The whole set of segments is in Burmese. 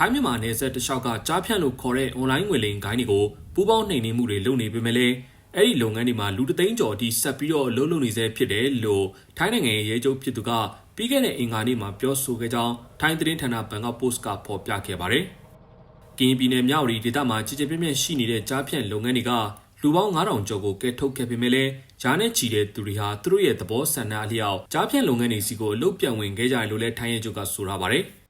ထိုင်းမြန်မာနယ်စပ်တလျှောက်ကကြားဖြန့်လို့ခေါ်တဲ့အွန်လိုင်းငွေလိမ်ဂိုင်းတွေကိုပူးပေါင်းနှိမ်နင်းမှုတွေလုပ်နေပေမဲ့လည်းအဲ့ဒီလုပ်ငန်းတွေမှာလူတသိန်းကျော်အထိဆက်ပြီးတော့အလုပ်လုပ်နေဆဲဖြစ်တယ်လို့ထိုင်းနိုင်ငံရဲ့ရဲချုပ်ဖြစ်သူကပြီးခဲ့တဲ့အင်္ဂါနေ့မှာပြောဆိုခဲ့ကြောင်းထိုင်းသတင်းဌာနဘန်ကောက်ပို့စ်ကဖော်ပြခဲ့ပါတယ်။ကင်းပြည်နယ်မြောက်ရီဒေသမှာကြည်ကြပြည့်ပြည့်ရှိနေတဲ့ကြားဖြန့်လုပ်ငန်းတွေကလူပေါင်း9000ကျော်ကိုကဲထုတ်ခဲ့ပေမဲ့လည်းဂျားနဲ့ချီတဲ့သူတွေဟာသူတို့ရဲ့သဘောဆန္ဒအလျောက်ကြားဖြန့်လုပ်ငန်းတွေစီကိုအလုပ်ပြန်ဝင်ခဲ့ကြတယ်လို့လည်းထိုင်းရဲချုပ်ကဆိုထားပါတယ်။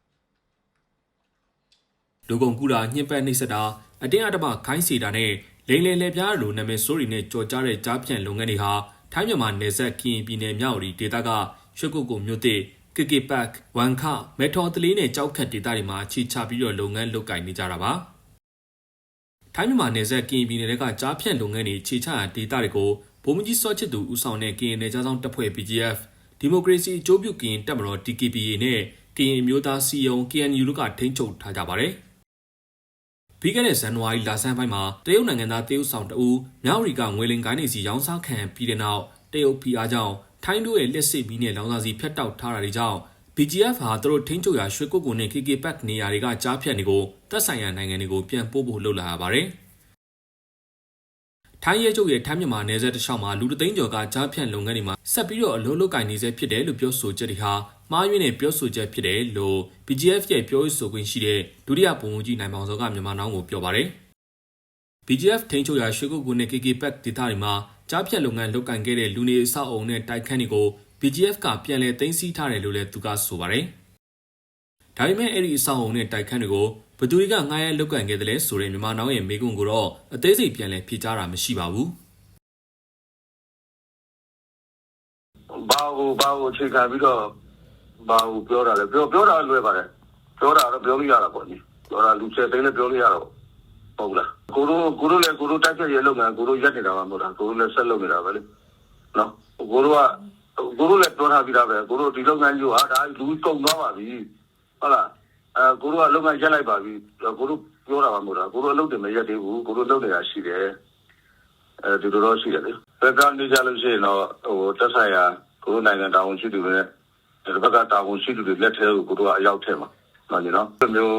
လူကုန်ကူတာညှဉ်းပန်းနှိပ်စက်တာအတင်းအဓမ္မခိုင်းစေတာနဲ့လိန်လယ်လက်ပြားလိုနာမည်ဆိုးတွေနဲ့ကြော်ကြားတဲ့ကြားဖြန့်လုပ်ငန်းတွေဟာထိုင်းမြန်မာနယ်စပ်ကရင်ပြည်နယ်မြောက်ရီဒေသကရွှေကုတ်ကိုမြို့သစ်ကကေပတ်ဝန်ခမဲထော်တလေးနဲ့ကြောက်ခတ်ဒေသတွေမှာချီချပြီးတော့လုပ်ငန်းလုပ်ကိုင်နေကြတာပါထိုင်းမြန်မာနယ်စပ်ကရင်ပြည်နယ်ကကြားဖြန့်လုပ်ငန်းတွေခြေချရာဒေသတွေကိုဗိုလ်မှကြီးစောချစ်သူဦးဆောင်တဲ့ကရင်နယ်ခြားဆောင်တပ်ဖွဲ့ BGF ဒီမိုကရေစီအကျိုးပြုကရင်တပ်မတော် DKBA နဲ့ကရင်မျိုးသားစီယုံ KNU တို့ကထိန်းချုပ်ထားကြပါတယ်။ ပြီးခဲ့တဲ့ဇန်နဝါရီလဆန်းပိုင်းမှာတရုတ်နိုင်ငံသားတရုတ်ဆောင်တအူးမြောက်ရီကငွေလင်ကိုင်းနေစီရောင်းစားခံပြီးတဲ့နောက်တရုတ်ဖီအားကြောင့်ထိုင်းတို့ရဲ့လက်စစ်မီးနဲ့လောင်စာစီဖျက်တောက်ထားတာတွေကြောင့် BGF ဟာသူတို့ထိန်းချုပ်ရာရွှေကုတ်ကုန်းနဲ့ KK Park နေရာတွေကကြားဖြတ်နေကိုတပ်ဆိုင်ရာနိုင်ငံတွေကိုပြန်ပို့ဖို့လှုပ်လာရပါတယ်။ ထိုင်းရဲချုပ်ရဲ့ထိုင်းမြန်မာနယ်စပ်တစ်လျှောက်မှာလူတသိန်းကျော်ကကြားဖြတ်လုပ်ငန်းတွေမှာဆက်ပြီးတော့အလုံးလုံးကင်နေစေဖြစ်တယ်လို့ပြောဆိုချက်တွေဟာမှားယွင်းတဲ့ပြောဆိုချက်ဖြစ်တယ်လို့ BGF ရဲ့ပြောရေးဆိုခွင့်ရှိတဲ့ဒုတိယဗိုလ်မှူးကြီးနိုင်မောင်စောကမြန်မာနောင်းကိုပြောပါတယ်။ BGF ထိန်းချုပ်ရာရွှေကုတ်ကုန်းနဲ့ KK Park ဒေသတွေမှာကြားဖြတ်လုပ်ငန်းလုပ်ကင်ခဲ့တဲ့လူနေအဆောက်အုံနဲ့တိုက်ခန်းတွေကို BGF ကပြန်လည်သိမ်းဆည်းထားတယ်လို့လည်းသူကဆိုပါတယ်။ ဒါပေမဲ့အဲ့ဒီအဆောက်အုံနဲ့တိုက်ခန်းတွေကိုဘသူတွေကငှားရမ်းလုပ်ကင်ခဲ့တယ်လဲဆိုတဲ့မြန်မာနောင်ရဲ့မေးခွန်းကိုတော့အသေးစိတ်ပြန်လည်ဖြေကြားတာမရှိပါဘူး။ဘာကိုဘာကိုအခြေခံပြီးတော့ဘာကိုပြောတာလဲပြောပြောတာလွယ်ပါတယ်ပြောတာတော့ပြောလို့ရတာပေါ့နိပြောတာလူချက်သိန်းလည်းပြောလို့ရတော့ဟုတ်လားကိုတို့ကိုတို့လည်းကိုတို့တိုက်ချက်ရဲလုပ်ငန်းကိုတို့ရက်နေတာမှမဟုတ်လားကိုတို့လည်းဆက်လုပ်နေတာပဲလေနော်ကိုတို့ကကိုတို့လည်းပြောထားပြီးသားပဲကိုတို့ဒီလုပ်ငန်းကြီးဟာဒါလူကုန်သွားပါပြီ ဟုတ်လားအဲကိုတို့ကလုပ်ငန်းရက်လိုက်ပါပြီကိုတို့ပြောတာမှမဟုတ်လားကိုတို့အလုပ်တွေမရက်သေးဘူးကိုတို့လုပ်နေတာရှိတယ်အဲဒီလိုတော့ရှိတယ်လေဘက်ကနေကြလို့ရှိရင်တော့ဟိုတက်ဆိုင်ရာကိုတို့နိုင်ငံတာဝန်ရှိသူတွေနဲ့ဒီဘက်ကတာဝန်ရှိသူတွေလက်ထဲကိုကိုတို့ကအရောက်ထဲမှာနော်ညီနော်ဒီမျိုး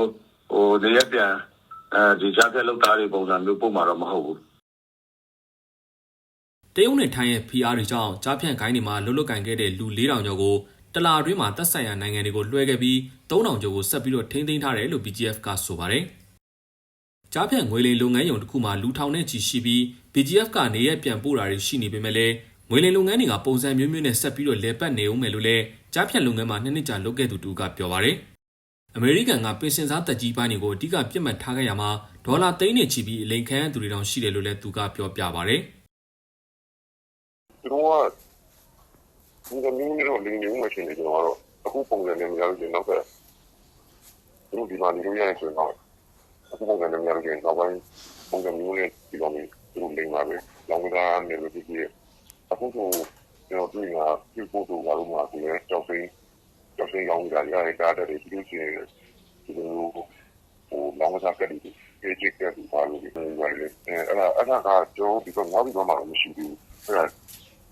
ဟိုနေရပြန်အဲဒီကြားပြက်လောက်သားတွေပုံစံမျိုးပုံမှာတော့မဟုတ်ဘူးတရုတ်နဲ့ထိုင်းရဲ့ PR တွေကြောင့်ကြားဖြန့်ခိုင်းတွေမှာလွတ်လွတ်ကင်ခဲ့တဲ့လူ4000ကျော်ကို တလာအတွင်းမှာတပ်ဆိုင်ရာနိုင်ငံတွေကိုလွှဲခဲ့ပြီး3000ကျော်ကိုဆက်ပြီးတော့ထိန်းသိမ်းထားတယ်လို့ BGF ကဆိုပါတယ်။ကြားဖြန့်ငွေလိမ်လုပ်ငန်းယုံတစ်ခုမှာလူထောင်နဲ့ချီရှိပြီး BGF ကနေရပြန်ပို့တာတွေရှိနေပေမဲ့လည်းငွေလိမ်လုပ်ငန်းတွေကပုံစံမျိုးမျိုးနဲ့ဆက်ပြီးတော့လဲပတ်နေအောင်မယ်လို့လည်းကြားဖြန့်လုပ်ငန်းမှာနှစ်နှစ်ကြာလုပ်ခဲ့သူတူကပြောပါတယ်။အမေရိကန်ကပင်စင်စားတက်ကြီးပိုင်းတွေကိုအဓိကပြစ်မှတ်ထားခဲ့ရမှာဒေါ်လာသိန်းနဲ့ချီပြီးအလိန်ခံရသူတွေတောင်ရှိတယ်လို့လည်းသူကပြောပြပါတယ်။သူတို့က ဒီကမျိုးမျိုးလေးမျိုးမရှိနေကြတော့အခုပုံစံနဲ့မရလို့ကျွန်တော်ကသူတို့ဒီမှာနေလို့ရရင်ဆိုတော့အခုပုံစံနဲ့မရလို့ကျွန်တော်ပိုင်းပုံစံမျိုးနဲ့ဒီလိုမျိုးသူတို့လိမ့်ပါပဲလောင်ကစားနေလို့ဒီကြီးအခုဆိုကျွန်တော်တွေ့တာပြုဖို့တော့ဘာလို့မှဒီလဲကြောက်စိကြောက်စိရောင်းကြရတဲ့ကားတွေဒီလိုရှိနေတယ်ဒီလိုဟိုလောင်ကစားကတိတွေကြေချက်ကတူပါလို့ဒီလိုပါလေအဲ့ဒါအဲ့ဒါကကျွန်တော်ဒီကငါ့ဒီတော့မှမရှိဘူးအဲ့ဒါ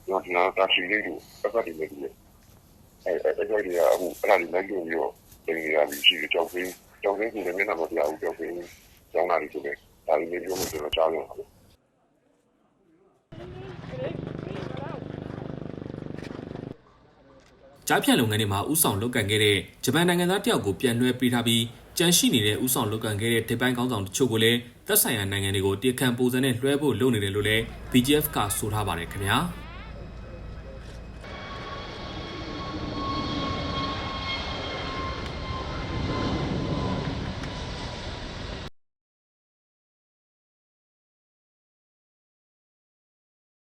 ကျွန်တော်တာရှိလေးကိုအသက်ဒီမဲ့ဒီအဲ့အဲ့အဲ့ဒီအဟိုအဲ့ဒါလေးလိုက်လို့ရောတင်ရပြီရှိကြောက်စိကြောက်စိကိုလည်းမျက်နှာမပြဘူးကြောက်စိကျောင်းသားတွေဆိုလည်းဒါလေးမျိုးမျိုးကျွန်တော်ကြားလို့ပါကြားဖြန့်လုပ်ငန်းတွေမှာဥဆောင်လုပ်ကင်ခဲ့တဲ့ဂျပန်နိုင်ငံသားတယောက်ကိုပြန်လွှဲပေးထားပြီးကြန့်ရှိနေတဲ့ဥဆောင်လုပ်ကင်ခဲ့တဲ့ဒေပိုင်းကောင်းဆောင်တချို့ကိုလည်းသက်ဆိုင်ရာနိုင်ငံတွေကိုတရားခံပုံစံနဲ့လွှဲဖို့လုပ်နေတယ်လို့လည်း BGF ကဆိုထားပါတယ်ခင်ဗျာ။